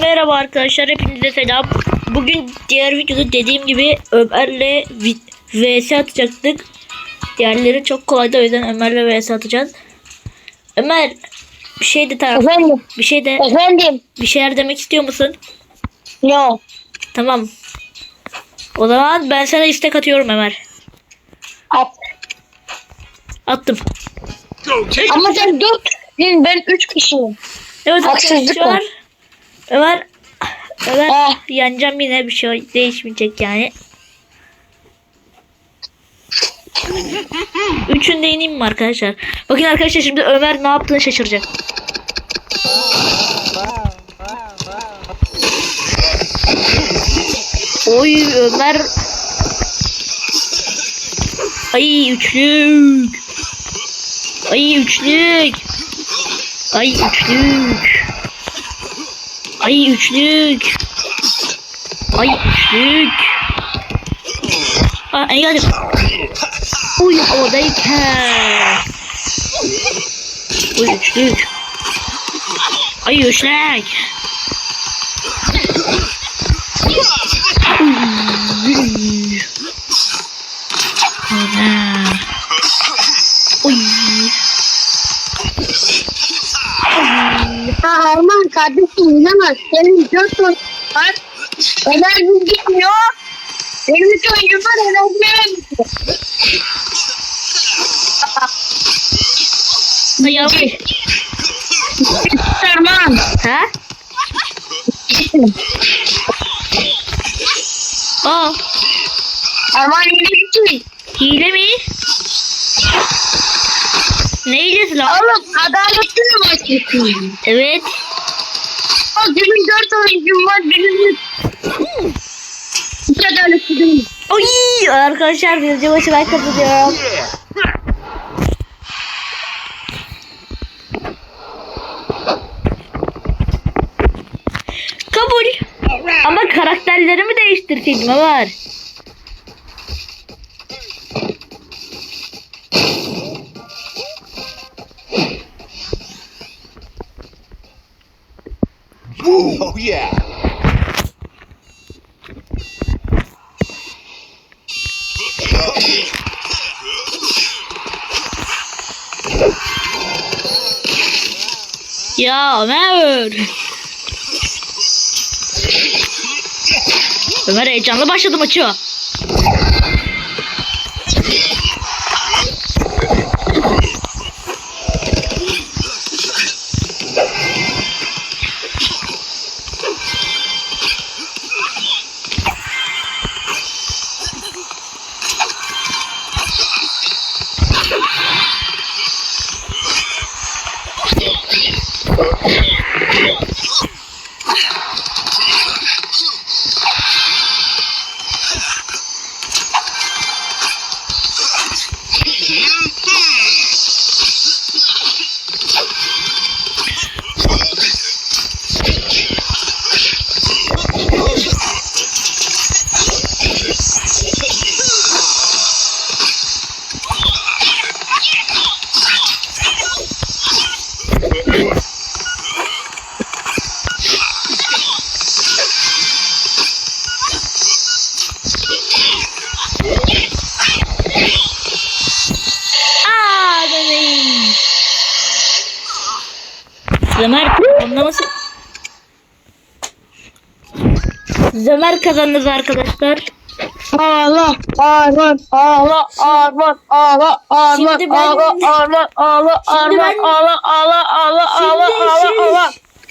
Merhaba arkadaşlar hepinize selam. Bugün diğer videoda dediğim gibi Ömer'le vs atacaktık. Diğerleri çok kolaydı o yüzden Ömer'le vs atacağız. Ömer bir şey de taraf Efendim, bir şey de efendim. bir şeyler demek istiyor musun? Yo. Tamam. O zaman ben sana istek atıyorum Ömer. At. Attım. Ama sen dört, ben, üç kişiyim. Evet Haksızlık arkadaşlar. var. Ömer Ömer Ah. yeneceğim yine bir şey değişmeyecek yani. Üçünde ineyim mi arkadaşlar? Bakın arkadaşlar şimdi Ömer ne yaptığını şaşıracak. Oy Ömer. Ay üçlük. Ay üçlük. Ay üçlük. Ay üçlük. Ay üçlük. Aa en geldim. Uy havadayken. Uy üçlük. Ay üçlük. Uy. Ana. Uy. Kardeşim inanamaz. Senin dört var. Enerjin gitmiyor. Benim üç oyuncum var enerji veremiyor. Ay yavrum. Arman. Ha? Aa, Arman yine gitti. hile mi? Ne hilesi lan? Oğlum adaletli mi başlıyorsun? Evet. Dört oyuncum var. Benim hiç adaletli değil. Oy arkadaşlar video başı ben kapatıyorum. Kabul. Ama karakterlerimi değiştirseydim Ömer. Oh yeah. Ya Ömer. Ömer heyecanlı başladı maçı. Zömer kazandı arkadaşlar. Ağla, Arman, ağla, Arman, ağla, Arman, Şimdi ben- ağla, Arman, ağla, Şimdi Arman, ben- ağla, ağla, ağla, ağla, ağla, ağla.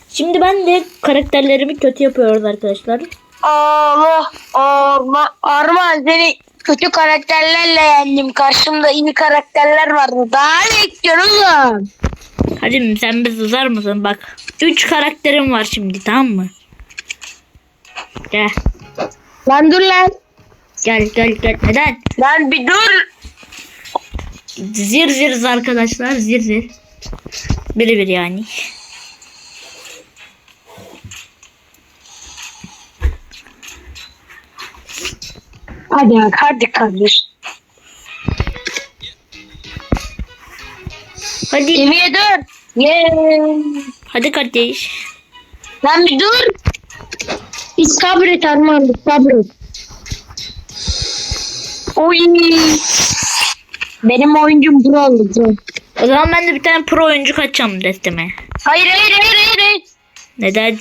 Şimdi ben de karakterlerimi kötü yapıyoruz arkadaşlar. Ağla, Arman, Arman seni kötü karakterlerle yendim. Karşımda iyi karakterler vardı. Daha ne istiyorsun oğlum? Hadi sen bir sızar mısın? Bak. Üç karakterim var şimdi tamam mı? Gel. Lan dur lan. Gel gel gel. Neden? Lan bir dur. Zir ziriz arkadaşlar. Zir zir. Biri bir yani. Hadi hadi kardeş. Hadi. Yemeğe dur. Yeah. Hadi kardeş. Lan bir dur. Bir sabret Arman bir sabret. Oy. Benim oyuncum pro pro. O zaman ben de bir tane pro oyuncu kaçacağım desteme. Hayır hayır hayır hayır. hayır. Neden?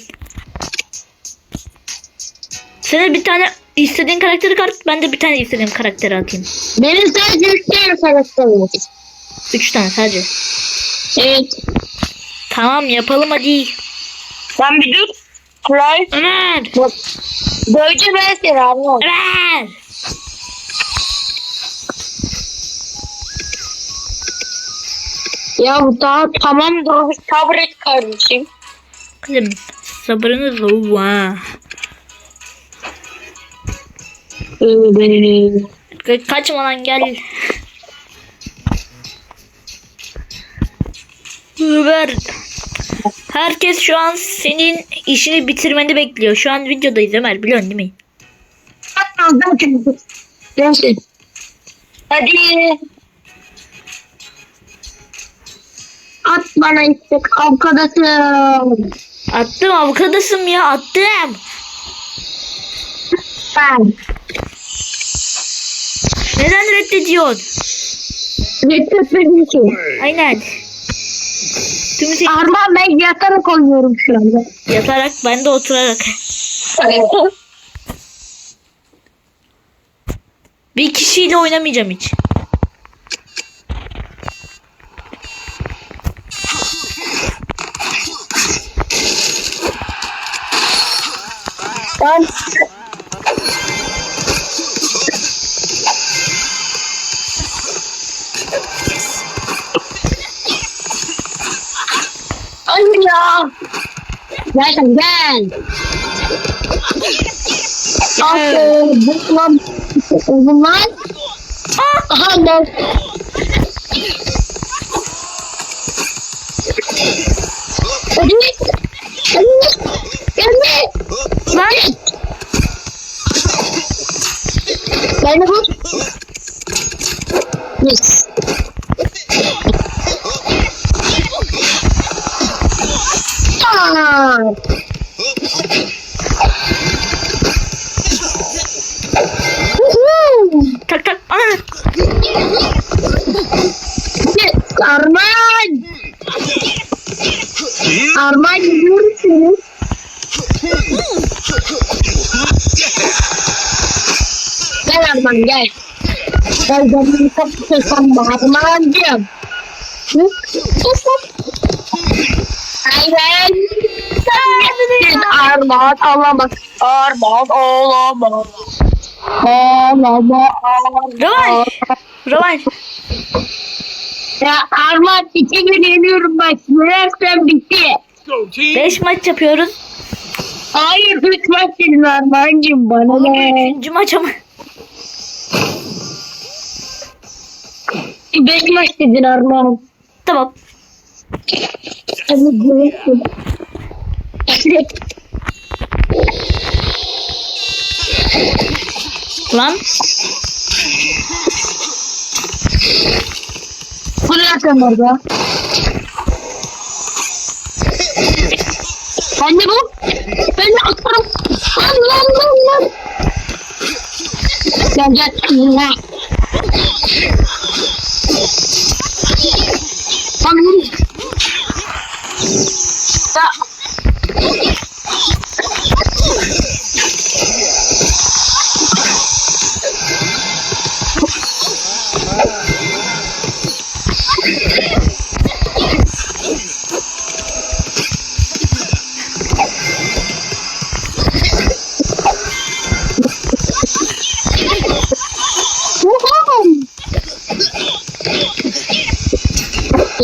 Sana bir tane istediğin karakteri kart, ben de bir tane istediğim karakteri atayım. Benim sadece üç tane karakterim var. Üç tane sadece. Evet. Tamam yapalım hadi. Sen bir dur. Kral. Ömer! Böylece ben seni. Ömer! Ya bu daha tamam da sabret kardeşim. Kızım sabrınız ol ha. Ka- Kaçma lan gel. Ömer. Herkes şu an senin işini bitirmeni bekliyor. Şu an videodayız Ömer biliyorsun değil mi? Neyse. Hadi. At bana istek arkadaşım. Attım avukadasım ya attım. Ben. Neden reddediyorsun? Reddetmedim ki. Aynen. Tüm şey Arman ben yatarak oynuyorum şu anda. yatarak ben de oturarak. Bir kişiyle oynamayacağım hiç. Ben ya. Gel gel. Aferin. Bunlar. Bunlar. Aha ben. Hadi. Hadi. Gelme. Lan Beni vur. Yes. Gidiyoruz seni. Gel Arman gel. Gel Arman'cığım. Hı? Hop hop. Aynen. Sen Arman alamaz. Arman olamaz. Ağlama Rövanş. Rövanş. İki gün yeniyorum bak. Yenersem bitti. 5 maç yapıyoruz. Hayır lütfen senin Arman'cığım bana Oğlum ne? üçüncü maç ama. Beş maç dedin Arman. Tamam. Lan. Yapıyorsun orada? Ben de bu. Ben de atarım. Lan lan lan lan. Gel gel. Lan.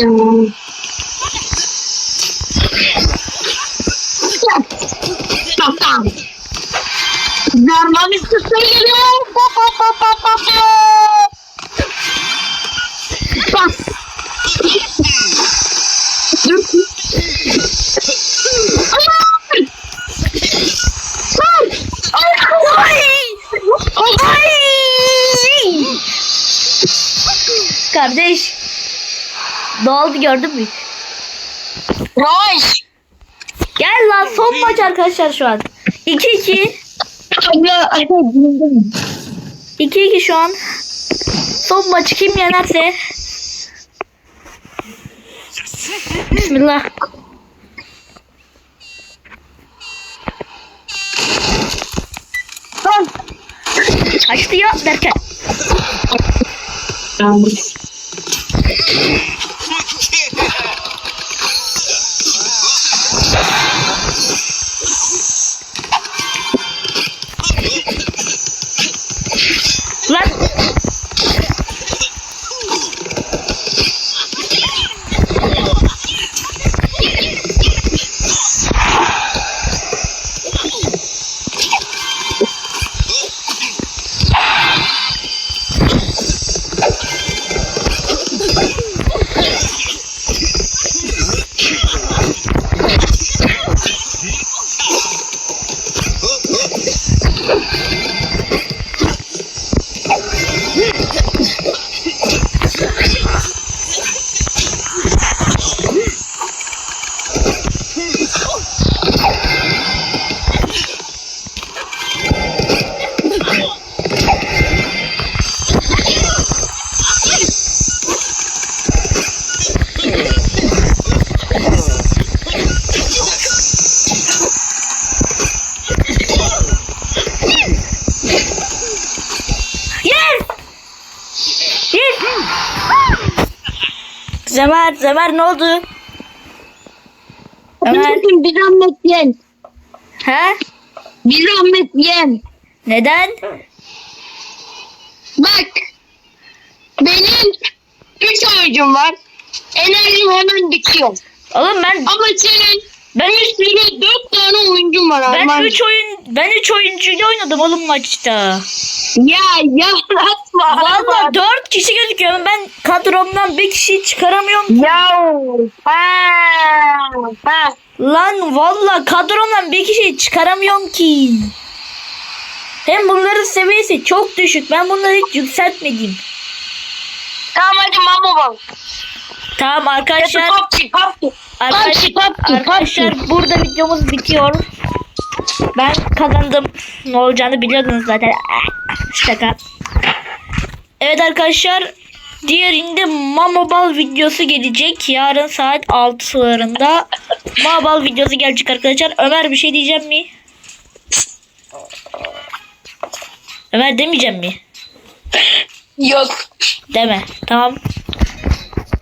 Ya. Tamam tamam. Zarman üstüne geliyor. Pa pa pa pa pa pa. Bak. Dur. Hayır. Hayır. Ay. Kardeş. Ne oldu gördün mü? Roş. Gel lan son maç arkadaşlar şu an. 2-2. Abla ay, güldüm. 2-2 şu an. Son maçı kim yenerse. Bismillah. Lan. Kaçtı ya derken. Zemer, Zemer ne oldu? Ömer. Bir zahmet yen. He? Bir zahmet yen. Neden? Bak. Benim üç oyuncum var. Enerjim hemen bitiyor. Oğlum ben Ama senin ben bir sürü dört tane oyuncun var ben Arman. 3 oyun ben 3 oyuncuyla oynadım oğlum maçta. Ya yaratma. Valla 4 kişi gözüküyor. Ben kadromdan bir kişi çıkaramıyorum. Ya. Ha. Ha. Lan valla kadromdan bir kişi çıkaramıyorum ki. Hem bunların seviyesi çok düşük. Ben bunları hiç yükseltmedim. Tamam hadi mama bal. Tamam arkadaşlar. PUBG PUBG. Arkadaş, PUBG, PUBG, arkadaşlar burada videomuz bitiyor. Ben kazandım. Ne olacağını biliyordunuz zaten. Şaka. Evet arkadaşlar. Diğerinde Mamobal videosu gelecek. Yarın saat 6 sularında. Mamobal videosu gelecek arkadaşlar. Ömer bir şey diyeceğim mi? Ömer demeyeceğim mi? Yok. Deme. Tamam.